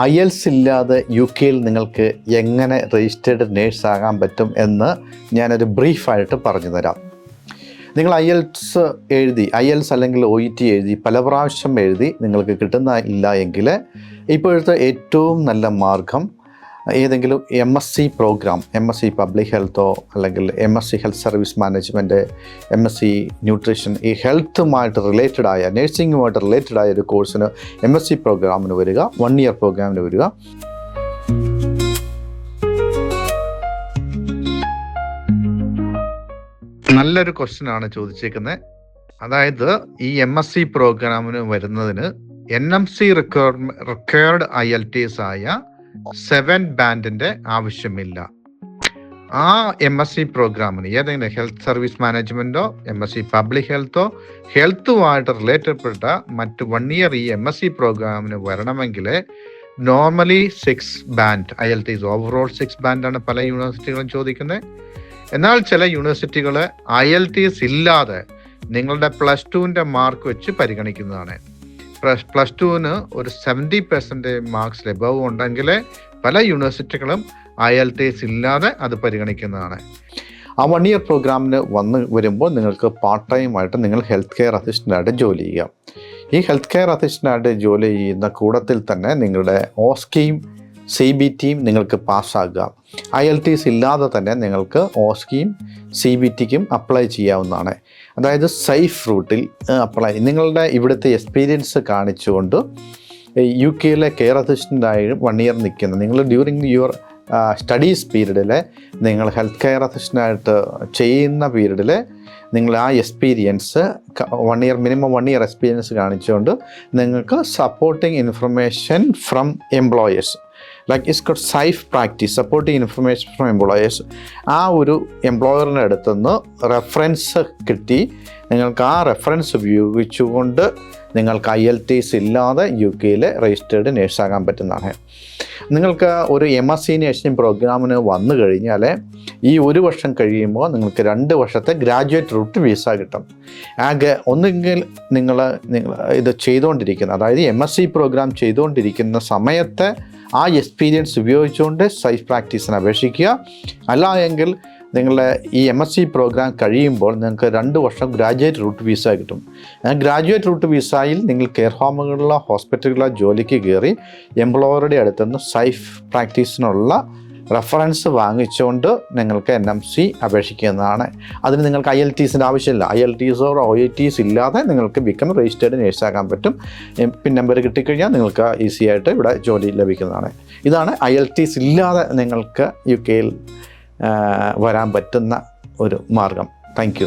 I else ഇല്ലാതെ U കെയിൽ നിങ്ങൾക്ക് എങ്ങനെ രജിസ്റ്റേർഡ് നേഴ്സ് ആകാൻ പറ്റും എന്ന് ഞാനൊരു ബ്രീഫായിട്ട് പറഞ്ഞു തരാം നിങ്ങൾ ഐ എൽസ് എഴുതി ഐ എൽസ് അല്ലെങ്കിൽ ഒ ടി എഴുതി പല പ്രാവശ്യം എഴുതി നിങ്ങൾക്ക് കിട്ടുന്ന ഇല്ല എങ്കിൽ ഇപ്പോഴത്തെ ഏറ്റവും നല്ല മാർഗം ഏതെങ്കിലും M S C program M S C public ഹെൽത്തോ അല്ലെങ്കിൽ M S C health service management M S C nutrition ഈ ഹെൽത്തുമായിട്ട് റിലേറ്റഡ് ആയ നഴ്സിംഗുമായിട്ട് റിലേറ്റഡ് ആയ ഒരു കോഴ്സിന് എം എസ് സി പ്രോഗ്രാമിന് വരിക വൺ ഇയർ പ്രോഗ്രാമിന് വരിക. നല്ലൊരു ക്വസ്റ്റ്യൻ ആണ് ചോദിച്ചേക്കുന്നത് അതായത് ഈ എം എസ് സി പ്രോഗ്രാമിന് വരുന്നതിന് N M C required IELTS ആയ സെവൻ ബാൻഡിന്റെ ആവശ്യമില്ല. ആ എം എസ് സി പ്രോഗ്രാമിന് ഏതെങ്കിലും ഹെൽത്ത് സർവീസ് മാനേജ്മെന്റോ എം എസ് സി പബ്ലിക് ഹെൽത്തോ ഹെൽത്തുമായിട്ട് റിലേറ്റപ്പെട്ട മറ്റ് വൺ ഇയർ ഈ എം എസ് സി പ്രോഗ്രാമിന് വരണമെങ്കിൽ normally six band IELTS overall six ബാൻഡാണ് പല യൂണിവേഴ്സിറ്റികളും ചോദിക്കുന്നത് എന്നാൽ ചില യൂണിവേഴ്സിറ്റികൾ ഐ എൽ ടി ഇല്ലാതെ നിങ്ങളുടെ പ്ലസ് ടുവിന്റെ മാർക്ക് വെച്ച് പരിഗണിക്കുന്നതാണ്. പ്ലസ് ടുവിന് ഒരു സെവന്റി പെർസെന്റേജ് മാർക്സ് ലഭവ് ഉണ്ടെങ്കിൽ പല യൂണിവേഴ്സിറ്റികളും ഐ എൽ ടി എസ് ഇല്ലാതെ അത് പരിഗണിക്കുന്നതാണ്. ആ വൺ ഇയർ പ്രോഗ്രാമിന് വന്ന് വരുമ്പോൾ നിങ്ങൾക്ക് പാർട്ട് ടൈമായിട്ട് നിങ്ങൾ ഹെൽത്ത് കെയർ അസിസ്റ്റന്റായിട്ട് ജോലി ചെയ്യാം. ഈ ഹെൽത്ത് കെയർ അസിസ്റ്റന്റായിട്ട് ജോലി ചെയ്യുന്ന കൂടത്തിൽ തന്നെ നിങ്ങളുടെ ഓസ്കീം സി ബി ടിയും നിങ്ങൾക്ക് പാസ്സാകുക ഐ എൽ ടി എസ് ഇല്ലാതെ തന്നെ നിങ്ങൾക്ക് ഓസ്കീം സി ബി ടിക്കും അപ്ലൈ ചെയ്യാവുന്നതാണ്. അതായത് സേഫ് റൂട്ടിൽ അപ്ലൈ നിങ്ങളുടെ ഇവിടുത്തെ എക്സ്പീരിയൻസ് കാണിച്ചുകൊണ്ട് യു കെയിലെ കെയർ അസിസ്റ്റന്റായി വൺ ഇയർ നിൽക്കുന്ന. നിങ്ങൾ ഡ്യൂറിങ് യുവർ സ്റ്റഡീസ് പീരീഡിൽ നിങ്ങൾ ഹെൽത്ത് കെയർ അസിസ്റ്റന്റായിട്ട് ചെയ്യുന്ന പീരീഡിൽ നിങ്ങൾ ആ experience one year minimum one year experience കാണിച്ചുകൊണ്ട് നിങ്ങൾക്ക് supporting information from employers like is cot safe practice supporting information from employers ആ ഒരു എംപ്ലോയറിന്റെ അടുത്തുനിന്ന് റെഫറൻസ് കിട്ടി. നിങ്ങൾക്ക് ആ റെഫറൻസ് ഉപയോഗിച്ചുകൊണ്ട് നിങ്ങൾക്ക് ഐ എൽ ടി എസ് ഇല്ലാതെ യു കെയിൽ രജിസ്റ്റേർഡ് നേഴ്സാകാൻ പറ്റുന്നതാണ്. നിങ്ങൾക്ക് ഒരു എം എസ് സി നേഴ്സിംഗ് പ്രോഗ്രാമിന് വന്നു കഴിഞ്ഞാൽ ഈ ഒരു വർഷം കഴിയുമ്പോൾ നിങ്ങൾക്ക് രണ്ട് വർഷത്തെ ഗ്രാജുവേറ്റ് റൂട്ട് വിസ കിട്ടും. ആകെ ഒന്നുകിൽ നിങ്ങൾ നിങ്ങൾ ഇത് ചെയ്തുകൊണ്ടിരിക്കുന്ന അതായത് എം എസ് സി പ്രോഗ്രാം ചെയ്തുകൊണ്ടിരിക്കുന്ന സമയത്ത് ആ എക്സ്പീരിയൻസ് ഉപയോഗിച്ചുകൊണ്ട് സൈഫ് പ്രാക്ടീസിന് അപേക്ഷിക്കുക. അല്ല എങ്കിൽ നിങ്ങളുടെ ഈ എം എസ് സി പ്രോഗ്രാം കഴിയുമ്പോൾ നിങ്ങൾക്ക് രണ്ട് വർഷം ഗ്രാജുവേറ്റ് റൂട്ട് വിസ കിട്ടും. ഗ്രാജുവേറ്റ് റൂട്ട് വിസയിൽ നിങ്ങൾ കെയർ ഹോമുകളിലോ ഹോസ്പിറ്റലുകളിലോ ജോലിക്ക് കയറി എംപ്ലോയറുടെ അടുത്തുനിന്ന് സൈഫ് പ്രാക്ടീസിനുള്ള റെഫറൻസ് വാങ്ങിച്ചുകൊണ്ട് നിങ്ങൾക്ക് എൻ എം സി അപേക്ഷിക്കുന്നതാണ്. അതിന് നിങ്ങൾക്ക് ഐ എൽ ടീസിന്റെ ആവശ്യമില്ല. ഐ എൽ ടീസോ ഒ ഐ ടീസ് ഇല്ലാതെ നിങ്ങൾക്ക് ബിക്കം രജിസ്റ്റേർഡ് നേഴ്സാക്കാൻ പറ്റും. പിൻ നമ്പർ കിട്ടിക്കഴിഞ്ഞാൽ നിങ്ങൾക്ക് ഈസി ആയിട്ട് ഇവിടെ ജോലി ലഭിക്കുന്നതാണ്. ഇതാണ് ഐ എൽ ടീസ് ഇല്ലാതെ നിങ്ങൾക്ക് യു കെയിൽ വരാൻ പറ്റുന്ന ഒരു മാർഗം. Thank you